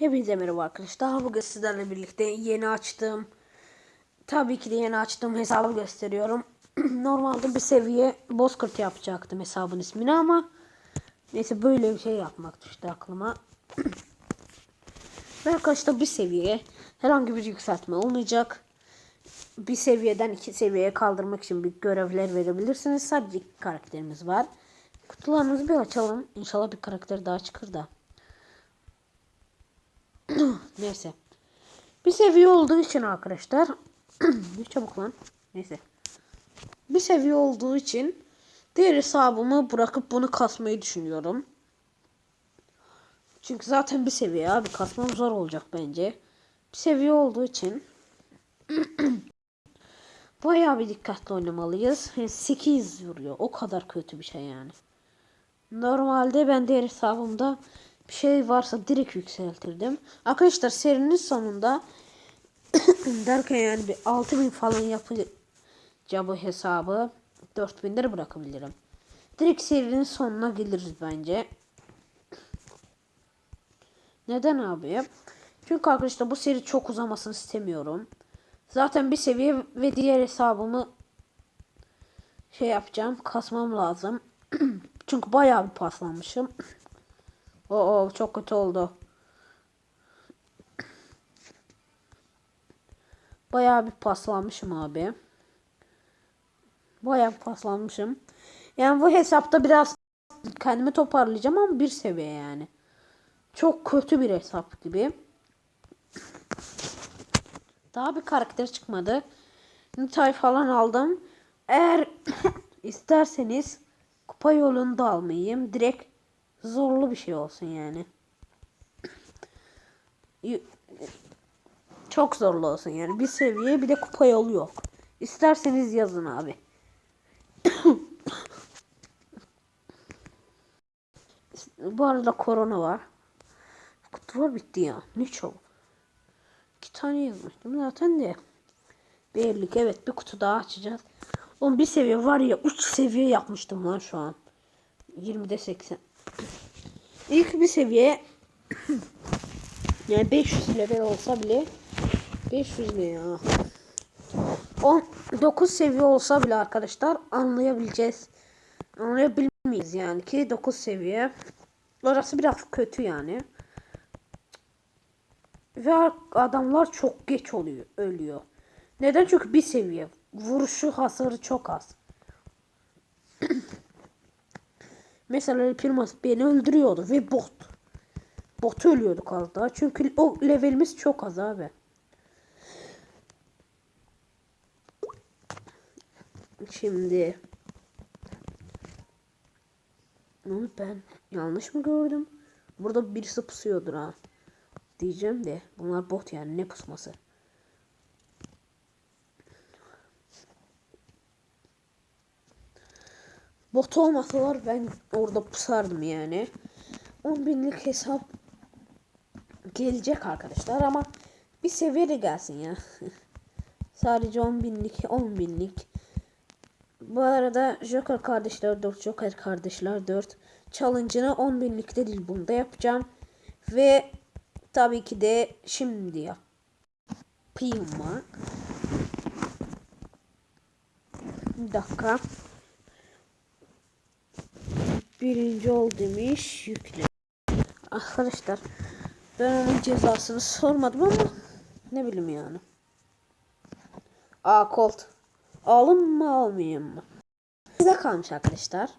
Hepinize merhaba arkadaşlar. Bugün sizlerle birlikte yeni açtığım tabii ki de yeni açtığım hesabı gösteriyorum. Normalde bir seviye bozkurt yapacaktım hesabın ismini ama neyse böyle bir şey yapmak düştü aklıma. Ve arkadaşlar bir seviye herhangi bir yükseltme olmayacak. Bir seviyeden iki seviyeye kaldırmak için bir görevler verebilirsiniz. Sadece karakterimiz var. Kutularımızı bir açalım. İnşallah bir karakter daha çıkır da. Neyse. Bir seviye olduğu için arkadaşlar. bir çabuk lan. Neyse. Bir seviye olduğu için diğer hesabımı bırakıp bunu kasmayı düşünüyorum. Çünkü zaten bir seviye abi kasmam zor olacak bence. Bir seviye olduğu için bayağı bir dikkatli oynamalıyız. Yani 8 vuruyor. O kadar kötü bir şey yani. Normalde ben diğer hesabımda bir şey varsa direkt yükseltirdim. Arkadaşlar serinin sonunda derken yani bir 6000 falan yapınca bu hesabı 4000 lira bırakabilirim. Direkt serinin sonuna geliriz bence. Neden abi? Çünkü arkadaşlar bu seri çok uzamasını istemiyorum. Zaten bir seviye ve diğer hesabımı şey yapacağım. Kasmam lazım. Çünkü bayağı bir paslanmışım. Oo çok kötü oldu. Bayağı bir paslanmışım abi. Bayağı bir paslanmışım. Yani bu hesapta biraz kendimi toparlayacağım ama bir seviye yani. Çok kötü bir hesap gibi. Daha bir karakter çıkmadı. Nitay falan aldım. Eğer isterseniz kupa yolunu da almayayım. Direkt zorlu bir şey olsun yani. Çok zorlu olsun yani. Bir seviye bir de kupa yolu yok. İsterseniz yazın abi. Bu arada korona var. Kutular bitti ya. Ne çabuk. İki tane yazmıştım zaten de. Birlik evet bir kutu daha açacağız. On bir seviye var ya 3 seviye yapmıştım lan şu an. 20'de 80. İlk bir seviye yani 500 level olsa bile 500 ne ya? 9 seviye olsa bile arkadaşlar anlayabileceğiz. Anlayabilmeyiz yani ki 9 seviye. Orası biraz kötü yani. Ve adamlar çok geç oluyor, ölüyor. Neden? Çünkü bir seviye. Vuruşu hasarı çok az. Mesela El Primus beni öldürüyordu ve bot. Bot ölüyorduk az. Çünkü o levelimiz çok az abi. Şimdi ben yanlış mı gördüm? Burada birisi pusuyordur ha. Diyeceğim de bunlar bot yani ne pusması. Bot olmasalar ben orada pusardım yani. 10 binlik hesap gelecek arkadaşlar ama bir seviye gelsin ya. Sadece 10 binlik 10 binlik. Bu arada Joker kardeşler 4 Joker kardeşler 4 challenge'ını 10 binlikte değil bunda yapacağım. Ve tabii ki de şimdi yapayım mı? Bir dakika. Birinci ol demiş yükle. Arkadaşlar ben onun cezasını sormadım ama ne bileyim yani. Aa Colt. Alayım mı almayayım mı? Size kalmış arkadaşlar.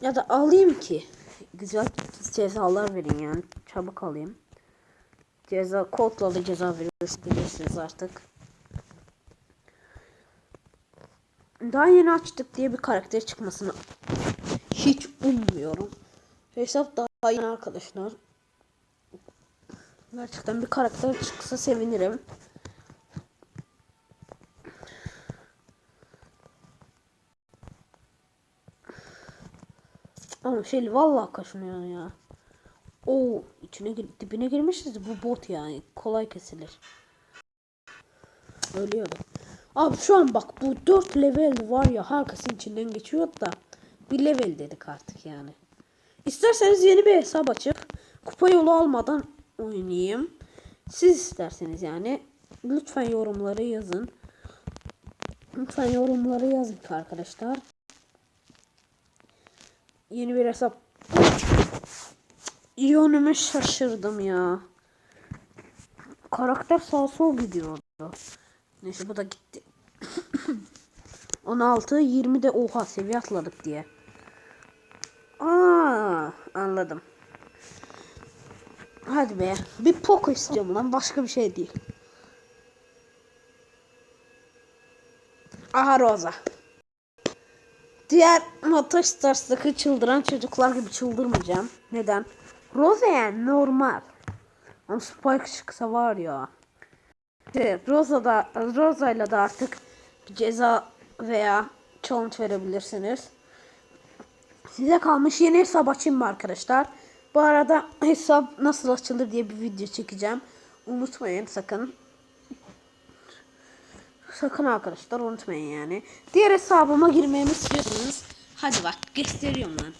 Ya da alayım ki. Güzel cezalar verin yani. Çabuk alayım. Ceza Colt'la da ceza verirsiniz artık. Daha yeni açtık diye bir karakter çıkmasını hiç ummuyorum. Hesap daha yeni arkadaşlar. Gerçekten bir karakter çıksa sevinirim. Ama şey vallahi kaşınıyor ya. O içine dibine girmişiz bu bot yani kolay kesilir. Ölüyordu. Abi şu an bak bu 4 level var ya herkesin içinden geçiyor da bir level dedik artık yani. İsterseniz yeni bir hesap açıp kupa yolu almadan oynayayım. Siz isterseniz yani. Lütfen yorumları yazın. Lütfen yorumları yazın arkadaşlar. Yeni bir hesap. Yönümü şaşırdım ya. Karakter sağ sol gidiyordu. Neyse bu da gitti. 16 20 de oha seviye atladık diye. Aa anladım. Hadi be. Bir Poco istiyorum lan. Başka bir şey değil. Aha Rosa. Diğer Motor Stars'taki çıldıran çocuklar gibi çıldırmayacağım. Neden? Rosa yani normal. Ama Spike çıksa var ya. Evet, Rosa da Rosa ile de artık ceza veya challenge verebilirsiniz. Size kalmış yeni hesap açayım mı arkadaşlar? Bu arada hesap nasıl açılır diye bir video çekeceğim. Unutmayın sakın. Sakın arkadaşlar unutmayın yani. Diğer hesabıma girmemi istiyorsanız hadi bak gösteriyorum lan.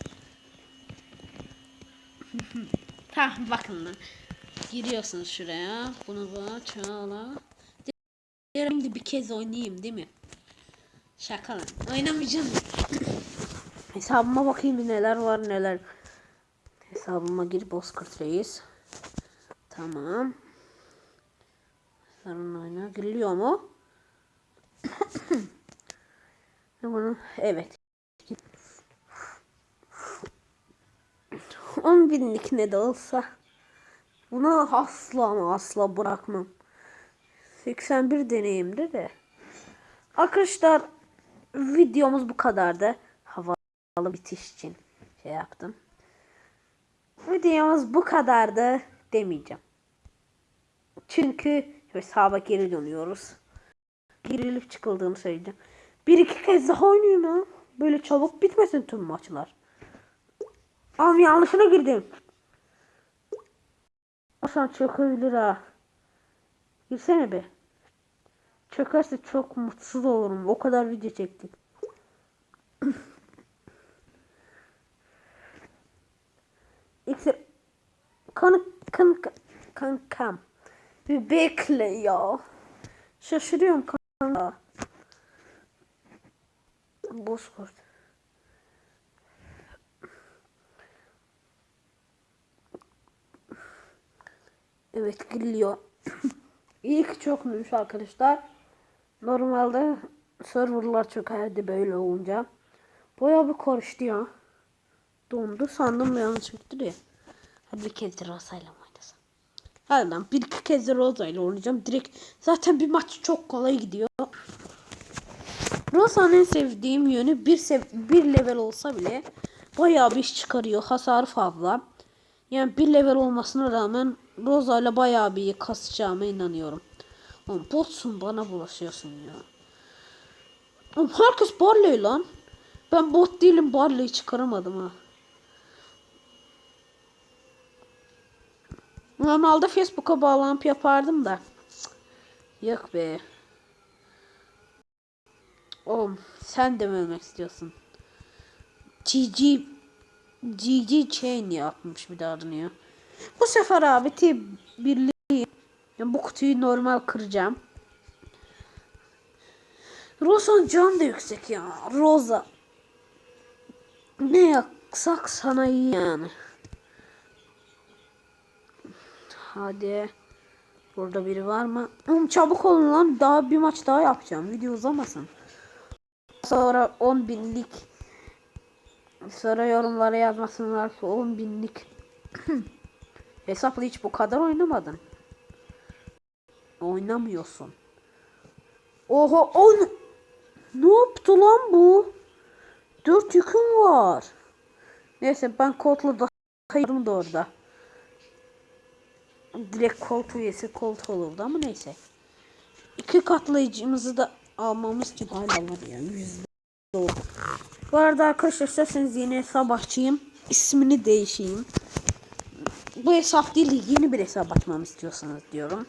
Tamam bakın lan. Giriyorsunuz şuraya. Bunu bu çağla. Şimdi bir kez oynayayım değil mi? Şaka lan. Oynamayacağım. Hesabıma bakayım bir neler var neler. Hesabıma gir Bozkurt Reis. Tamam. Sarın oyna. Giriliyor mu? Bunu evet. 10 binlik ne de olsa bunu asla ama asla bırakmam. 81 deneyimdi de. Arkadaşlar videomuz bu kadardı. Havalı bitiş için şey yaptım. Videomuz bu kadardı demeyeceğim. Çünkü hesaba geri dönüyoruz. Girilip çıkıldığını söyleyeceğim. Bir iki kez daha oynayayım ha. Böyle çabuk bitmesin tüm maçlar. Ama yanlışına girdim. Hasan çökebilir ha. Girsene be. Çökerse çok mutsuz olurum. O kadar video çektik. Kan, kan, kankam. Bir bekle ya. Şaşırıyorum kanka. Bozkurt. Evet giriliyor. İlk çokmuş arkadaşlar. Normalde serverlar çökerdi böyle olunca. Bayağı bir karıştı ya. Dondu sandım yanlışlıktır ya. Hadi bir kez de Rosa ile oynasam. Hadi lan bir iki kez de Rosa ile oynayacağım. Direkt zaten bir maç çok kolay gidiyor. Rosa'nın sevdiğim yönü bir, sev bir level olsa bile bayağı bir iş çıkarıyor. Hasarı fazla. Yani bir level olmasına rağmen Rosa ile bayağı bir kasacağıma inanıyorum. Oğlum botsun bana bulaşıyorsun ya. Oğlum herkes Barley lan. Ben bot değilim Barley'i çıkaramadım ha. Normalde Facebook'a bağlanıp yapardım da. Yok be. Oğlum sen de mi ölmek istiyorsun? GG GG Chain yapmış bir daha adını. Bu sefer abi T birliği yani bu kutuyu normal kıracağım. Rosa'nın can da yüksek ya. Rosa. Ne yaksak sana iyi yani. Hadi. Burada biri var mı? Oğlum çabuk olun lan. Daha bir maç daha yapacağım. Video uzamasın. Sonra 10 binlik. Sonra yorumlara yazmasınlar ki 10 binlik. Hesapla hiç bu kadar oynamadın. Oynamıyorsun. Oha on. Ne yaptı lan bu? Dört yüküm var. Neyse ben koltuğu da kayırım da orada. Direkt kolt üyesi kolt olurdu ama neyse. İki katlayıcımızı da almamız için hala var ya yüzde oldu. Bu arada arkadaşlar isterseniz yeni hesap açayım. İsmini değişeyim. Bu hesap değil yeni bir hesap açmamı istiyorsanız diyorum.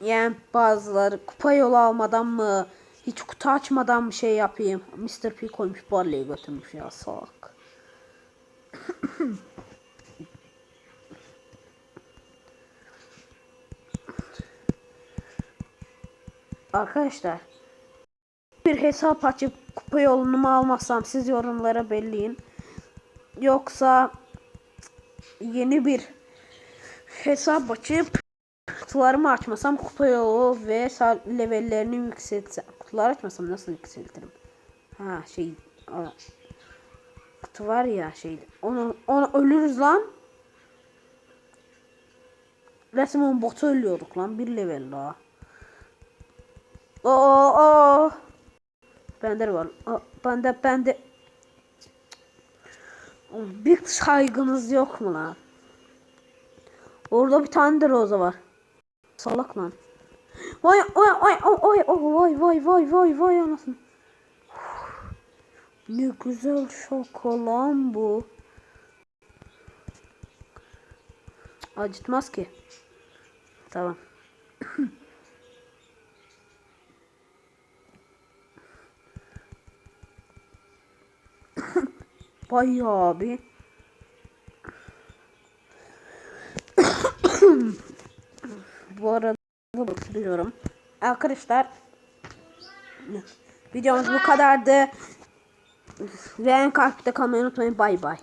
Yani bazıları kupa yolu almadan mı hiç kutu açmadan mı şey yapayım. Mr. P koymuş Barley'i götürmüş ya salak. Arkadaşlar bir hesap açıp kupa yolunu mu almazsam siz yorumlara belirleyin. Yoksa yeni bir hesap açıp kutularımı açmasam kupa yolu ve levellerini yükseltsem. Kutular açmasam nasıl yükseltirim? Ha şey o- kutu var ya şey onu onu ölürüz lan. Resmen botu ölüyorduk lan bir level daha. Oo, oo. Bende de var. Aa, Bende bende. Bir saygınız yok mu lan? Orada bir tane de roza var. Salak lan. Vay vay vay vay vay vay vay vay vay anasını. Ne güzel şaka bu. Acıtmaz ki. Tamam. Bayağı bir. Bu arada bakıyorum. Arkadaşlar videomuz bu kadardı. Ve en kalpte kalmayı unutmayın. Bay bay.